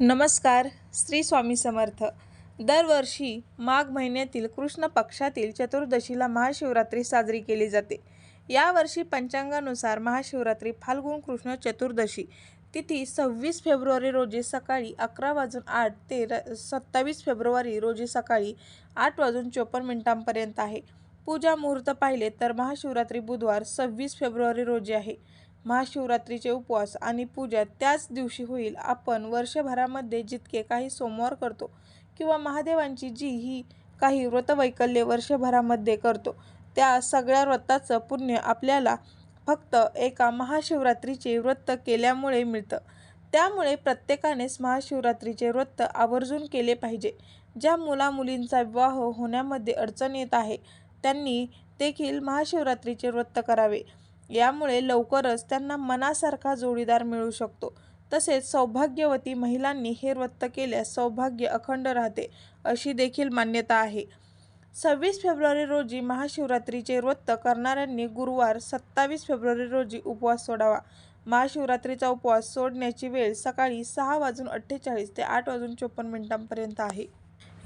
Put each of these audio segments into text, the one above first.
नमस्कार श्री स्वामी समर्थ. दरवर्षी माघ महिन्यातील कृष्ण पक्षातील चतुर्दशीला महाशिवरात्री साजरी केली जाते. यावर्षी पंचांगानुसार महाशिवरात्री फाल्गुन कृष्ण चतुर्दशी तिथी सव्वीस फेब्रुवारी रोजी सकाळी अकरा वाजून आठ ते र सत्तावीस फेब्रुवारी रोजी सकाळी आठ वाजून चोपन्न मिनिटांपर्यंत आहे. पूजा मुहूर्त पाहिले तर महाशिवरात्री बुधवार सव्वीस फेब्रुवारी रोजी आहे. महाशिवरात्रीचे उपवास आणि पूजा त्याच दिवशी होईल. आपण वर्षभरामध्ये जितके काही सोमवार करतो किंवा महादेवांची जी ही काही व्रतवैकल्ये वर्षभरामध्ये करतो त्या सगळ्या व्रताचं पुण्य आपल्याला फक्त एका महाशिवरात्रीचे व्रत केल्यामुळे मिळतं. त्यामुळे प्रत्येकानेच महाशिवरात्रीचे व्रत आवर्जून केले पाहिजे. ज्या मुलामुलींचा विवाह होण्यामध्ये अडचण येत आहे त्यांनी देखील महाशिवरात्रीचे व्रत करावे. यामुळे लवकरच त्यांना मनासारखा जोडीदार मिळू शकतो. तसेच सौभाग्यवती महिलांनी हे व्रत केल्यास सौभाग्य अखंड राहते अशी देखील मान्यता आहे. सव्वीस फेब्रुवारी रोजी महाशिवरात्रीचे व्रत करणाऱ्यांनी गुरुवार सत्तावीस फेब्रुवारी रोजी उपवास सोडावा. महाशिवरात्रीचा उपवास सोडण्याची वेळ सकाळी सहा वाजून अठ्ठेचाळीस ते आठ वाजून चोपन्न मिनिटांपर्यंत आहे.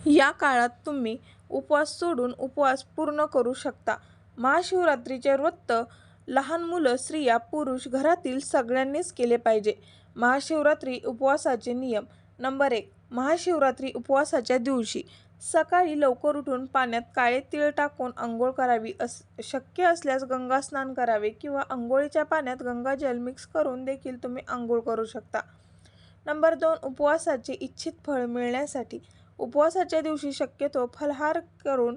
या काळात तुम्ही उपवास सोडून उपवास पूर्ण करू शकता. महाशिवरात्रीचे व्रत लहान मुलं स्त्रिया पुरुष घरातील सगळ्यांनीच केले पाहिजे. महाशिवरात्री उपवासाचे नियम. नंबर एक. महाशिवरात्री उपवासाच्या दिवशी सकाळी लवकर उठून पाण्यात काळे तीळ टाकून आंघोळ करावी अस शक्य असल्यास गंगा स्नान करावे किंवा आंघोळीच्या पाण्यात गंगाजल मिक्स करून देखील तुम्ही आंघोळ करू शकता. नंबर दोन. उपवासाचे इच्छित फळ मिळण्यासाठी. उपवासाच्या दिवशी शक्यतो फलहार करून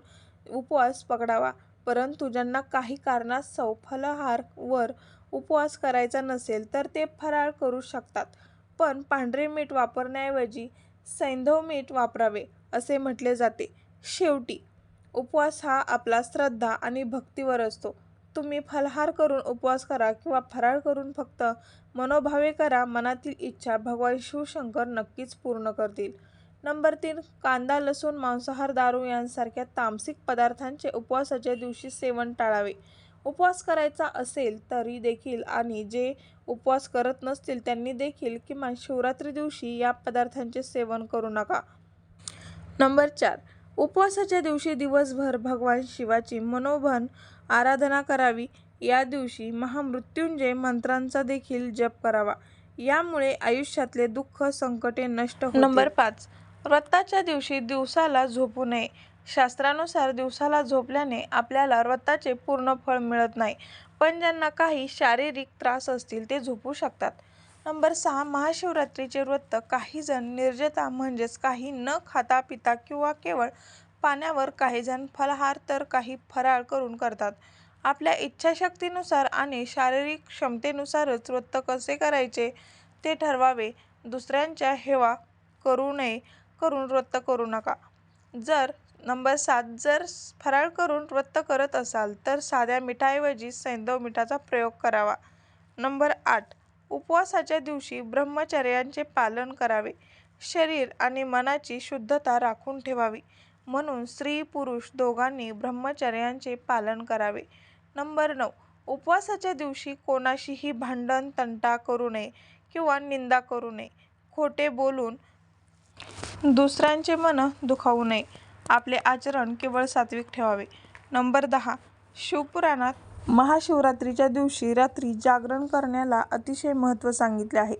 उपवास पकडावा. परंतु ज्यांना काही कारणास्तव फलहारवर उपवास करायचा नसेल तर ते फराळ करू शकतात. पण पांढरे मीठ वापरण्याऐवजी सैंधव मीठ वापरावे असे म्हटले जाते. शेवटी उपवास हा आपला श्रद्धा आणि भक्तीवर असतो. तुम्ही फलहार करून उपवास करा किंवा फराळ करून फक्त मनोभावे करा मनातील इच्छा भगवान शिवशंकर नक्कीच पूर्ण करतील. नंबर तीन कांदा लसूण मांसाहार दारू यांसारख्या तामसिक पदार्थांचे उपवासाच्या दिवशी सेवन टाळावे. उपवास करायचा असेल तरी देखील आणि जे उपवास करत नसतील त्यांनी देखील किमान शिवरात्री दिवशी या पदार्थांचे सेवन करू नका. नंबर चार उपवासाच्या दिवशी दिवसभर भगवान शिवाची मनोभन आराधना करावी. या दिवशी महामृत्युंजय मंत्रांचा देखील जप करावा. यामुळे आयुष्यातले दुःख संकटे नष्ट नंबर पाच व्रताच्या दिवशी दिवसाला झोपू नये. शास्त्रानुसार दिवसाला झोपल्याने आपल्याला व्रताचे पूर्ण फळ मिळत नाही पण ज्यांना काही शारीरिक त्रास असतील ते झोपू शकतात. नंबर सहा महाशिवरात्रीचे व्रत काही जण निर्जता म्हणजेच काही न खाता पिता किंवा केवळ पाण्यावर काही जण फलाहार तर काही फराळ करून करतात. आपल्या इच्छाशक्तीनुसार आणि शारीरिक क्षमतेनुसारच व्रत कसे करायचे ते ठरवावे. दुसऱ्यांच्या हेवा करू नये. करून व्रत करू नका. जर नंबर सात जर फराळ करून व्रत करत असाल तर साध्या मिठाऐवजी सैंदव मिठाचा प्रयोग करावा. नंबर आठ उपवासाच्या दिवशी ब्रह्मचर्यांचे पालन करावे. शरीर आणि मनाची शुद्धता राखून ठेवावी. म्हणून स्त्री पुरुष दोघांनी ब्रह्मचर्यांचे पालन करावे. नंबर नऊ उपवासाच्या दिवशी कोणाशीही भांडण तंटा करू नये किंवा निंदा करू नये. खोटे बोलून दुसऱ्यांचे मन दुखावू नये. आपले आचरण केवळ सात्विक ठेवावे. नंबर दहा. शिवपुराणात महाशिवरात्रीच्या दिवशी रात्री जागरण करण्याला अतिशय महत्त्व सांगितले आहे.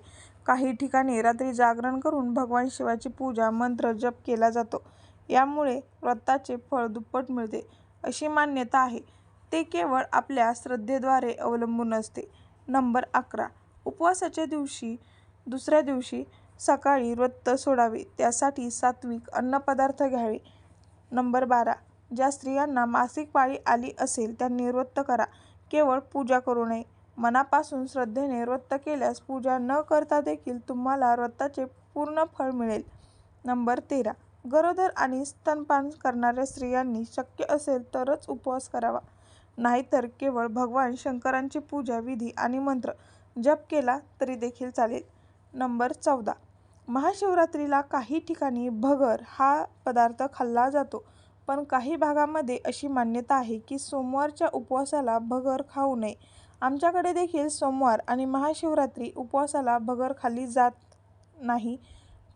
काही ठिकाणी रात्री जागरण करून भगवान शिवाची पूजा मंत्र जप केला जातो. यामुळे व्रताचे फळ दुप्पट मिळते अशी मान्यता आहे. ते केवळ आपल्या श्रद्धेद्वारे अवलंबून असते. नंबर अकरा. उपवासाच्या दिवशी दुसऱ्या दिवशी सकाळी व्रत सोडावे त्यासाठी सात्विक अन्नपदार्थ घ्यावे. नंबर बारा. ज्या स्त्रियांना मासिक पाळी आली असेल त्यांनी व्रत करा. केवळ पूजा करू नये. मनापासून श्रद्धेने व्रत केल्यास पूजा न करता देखील तुम्हाला व्रताचे पूर्ण फळ मिळेल. नंबर तेरा. गरोदर आणि स्तनपान करणाऱ्या स्त्रियांनी शक्य असेल तरच उपवास करावा. नाहीतर केवळ भगवान शंकरांची पूजा विधी आणि मंत्र जप केला तरी देखील चालेल. नंबर चौदा. महाशिवरात्रीला काही ठिकाणी भगर हा पदार्थ खाल्ला जातो पण काही भागामध्ये अशी मान्यता आहे की सोमवारच्या उपवासाला भगर खाऊ नये. आमच्याकडे देखील सोमवार आणि महाशिवरात्री उपवासाला भगर खाल्ली जात नाही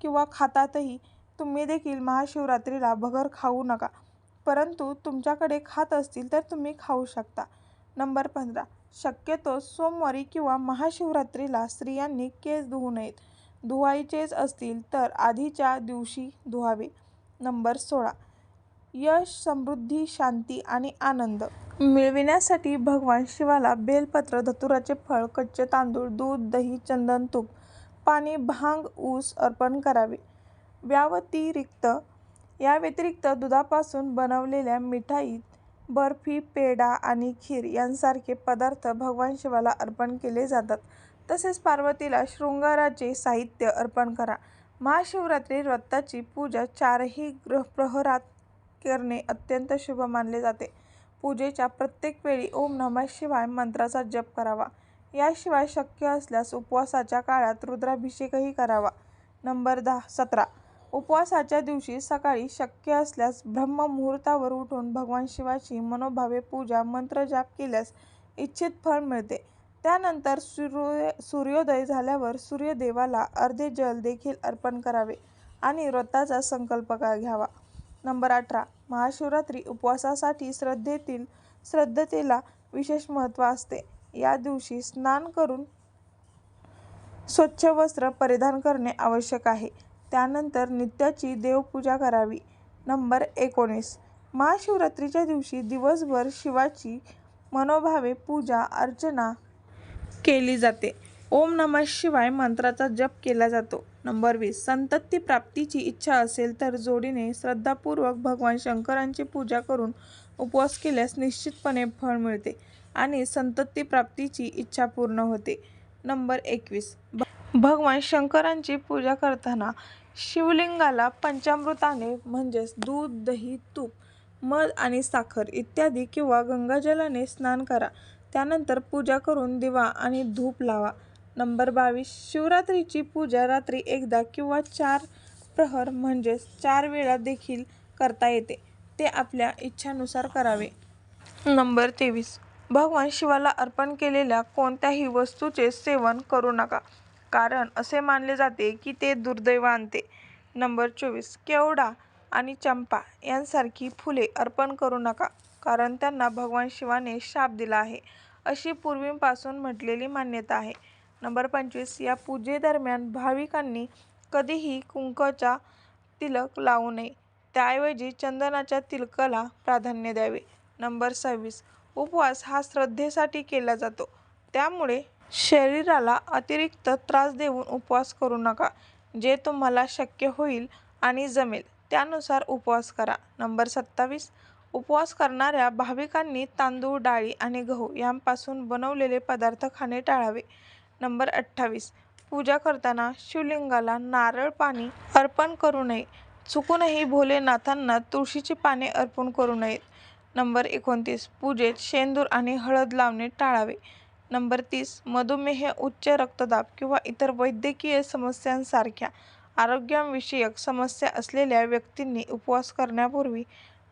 किंवा खातातही तुम्ही देखील महाशिवरात्रीला भगर खाऊ नका. परंतु तुमच्याकडे खात असतील तर तुम्ही खाऊ शकता. नंबर पंधरा. शक्यतो सोमवारी किंवा महाशिवरात्रीला स्त्रियांनी केस धुवू नयेत. धुवायचेच असतील तर आधीच्या दिवशी धुवावे. नंबर सोळा. यश समृद्धी शांती आणि आनंद. मिळविण्यासाठी भगवान शिवाला बेलपत्र धतुराचे फळ कच्चे तांदूळ दूध दही चंदन तूप पाणी भांग ऊस अर्पण करावे. व्यावतिरिक्त या व्यतिरिक्त दुधापासून बनवलेल्या मिठाईत बर्फी पेढा आणि खीर यांसारखे पदार्थ भगवान शिवाला अर्पण केले जातात. तसेच पार्वतीला शृंगाराचे साहित्य अर्पण करा. महाशिवरात्री व्रताची पूजा चारही ग्रह प्रहरात करणे अत्यंत शुभ मानले जाते. पूजेच्या प्रत्येक वेळी ओम नमः शिवाय मंत्राचा जप करावा. याशिवाय शक्य असल्यास उपवासाच्या काळात रुद्राभिषेकही करावा. नंबर दहा सतरा. उपवासाच्या दिवशी सकाळी शक्य असल्यास ब्रह्ममुहूर्तावर उठून भगवान शिवाची मनोभावे पूजा मंत्रजाप केल्यास इच्छित फळ मिळते. त्यानंतर सूर्य सूर्योदय झाल्यावर सूर्यदेवाला अर्धे जल देखील अर्पण करावे आणि व्रताचा संकल्प घ्यावा? नंबर अठरा. महाशिवरात्री उपवासासाठी श्रद्धेतील श्रद्धतेला विशेष महत्त्व असते. या दिवशी स्नान करून स्वच्छ वस्त्र परिधान करणे आवश्यक आहे. त्यानंतर नित्याची देवपूजा करावी. नंबर एकोणीस. महाशिवरात्रीच्या दिवशी दिवसभर शिवाची मनोभावे पूजा अर्चना केली जाते. ओम नमः शिवाय मंत्राचा जप केला जातो. नंबर वीस. संतती प्राप्तीची इच्छा असेल तर जोडीने श्रद्धापूर्वक भगवान शंकरांची पूजा करून उपवास केल्यास निश्चितपणे फळ मिळते आणि संतती प्राप्तीची इच्छा पूर्ण होते. नंबर एकवीस. भगवान शंकरांची पूजा करताना शिवलिंगाला पंचामृताने म्हणजेच दूध दही तूप मध आणि साखर इत्यादी किंवा गंगाजलाने स्नान करा. त्यानंतर पूजा करून दिवा आणि धूप लावा. नंबर बावीस. शिवरात्रीची पूजा रात्री एकदा किंवा चार प्रहर म्हणजेच चार वेळा देखील करता येते. ते आपल्या इच्छानुसार करावे. नंबर तेवीस. भगवान शिवाला अर्पण केलेल्या कोणत्याही वस्तूचे सेवन करू नका कारण असे मानले जाते की ते दुर्दैव आणते. नंबर चोवीस. केवडा आणि चंपा यांसारखी फुले अर्पण करू नका. कारण त्यांना भगवान शिवाने शाप दिला आहे अशी पूर्वीपासून म्हटलेली मान्यता आहे. नंबर पंचवीस या पूजेदरम्यान भाविकांनी कधीही कुंकचा तिलक लावू नये. त्याऐवजी चंदनाच्या तिलकाला प्राधान्य द्यावे. नंबर सव्वीस उपवास हा श्रद्धेसाठी केला जातो. त्यामुळे शरीराला अतिरिक्त त्रास देऊन उपवास करू नका. जे तुम्हाला शक्य होईल आणि जमेल त्यानुसार उपवास करा. नंबर सत्तावीस उपवास करणाऱ्या भाविकांनी तांदूळ डाळी आणि गहू यांपासून बनवलेले पदार्थ खाणे टाळावे. नंबर अठ्ठावीस. पूजा करताना शिवलिंगाला नारळ पाणी अर्पण करू नये. चुकूनही भोलेनाथांना तुळशीची पाने अर्पण करू नयेत. नंबर एकोणतीस. पूजेत शेंदूर आणि हळद लावणे टाळावे. नंबर तीस. मधुमेह उच्च रक्तदाब किंवा इतर वैद्यकीय समस्यांसारख्या आरोग्यविषयक समस्या असलेल्या व्यक्तींनी उपवास करण्यापूर्वी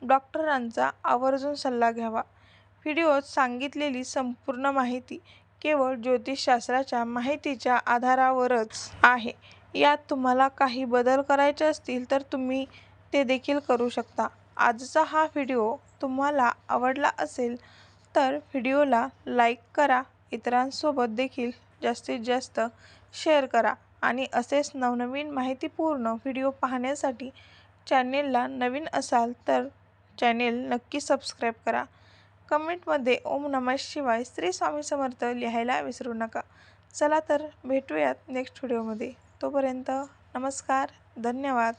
डॉक्टरांचा आवर्जून सल्ला घ्यावा. व्हिडिओत सांगितलेली संपूर्ण माहिती केवळ ज्योतिषशास्त्राच्या माहितीच्या आधारावरच आहे. यात तुम्हाला काही बदल करायचे असतील तर तुम्ही ते देखील करू शकता. आजचा हा व्हिडिओ तुम्हाला आवडला असेल तर व्हिडिओला लाईक करा इतरांसोबत देखील जास्तीत जास्त शेअर करा आणि असेच नवनवीन माहितीपूर्ण व्हिडिओ पाहण्यासाठी चॅनेलला नवीन असाल तर चॅनेल नक्की सबस्क्राईब करा. कमेंटमध्ये ओम नमः शिवाय श्री स्वामी समर्थ लिहायला विसरू नका. चला तर भेटूयात नेक्स्ट व्हिडिओमध्ये तोपर्यंत नमस्कार धन्यवाद.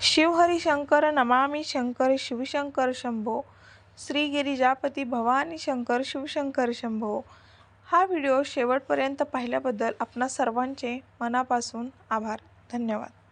शिवहरिशंकर नमामी शंकर शिवशंकर शंभो. श्री गिरिजापती भवानी शंकर शिवशंकर शंभो. हा व्हिडिओ शेवटपर्यंत पाहिल्याबद्दल आपणा सर्वांचे मनापासून आभार. धन्यवाद.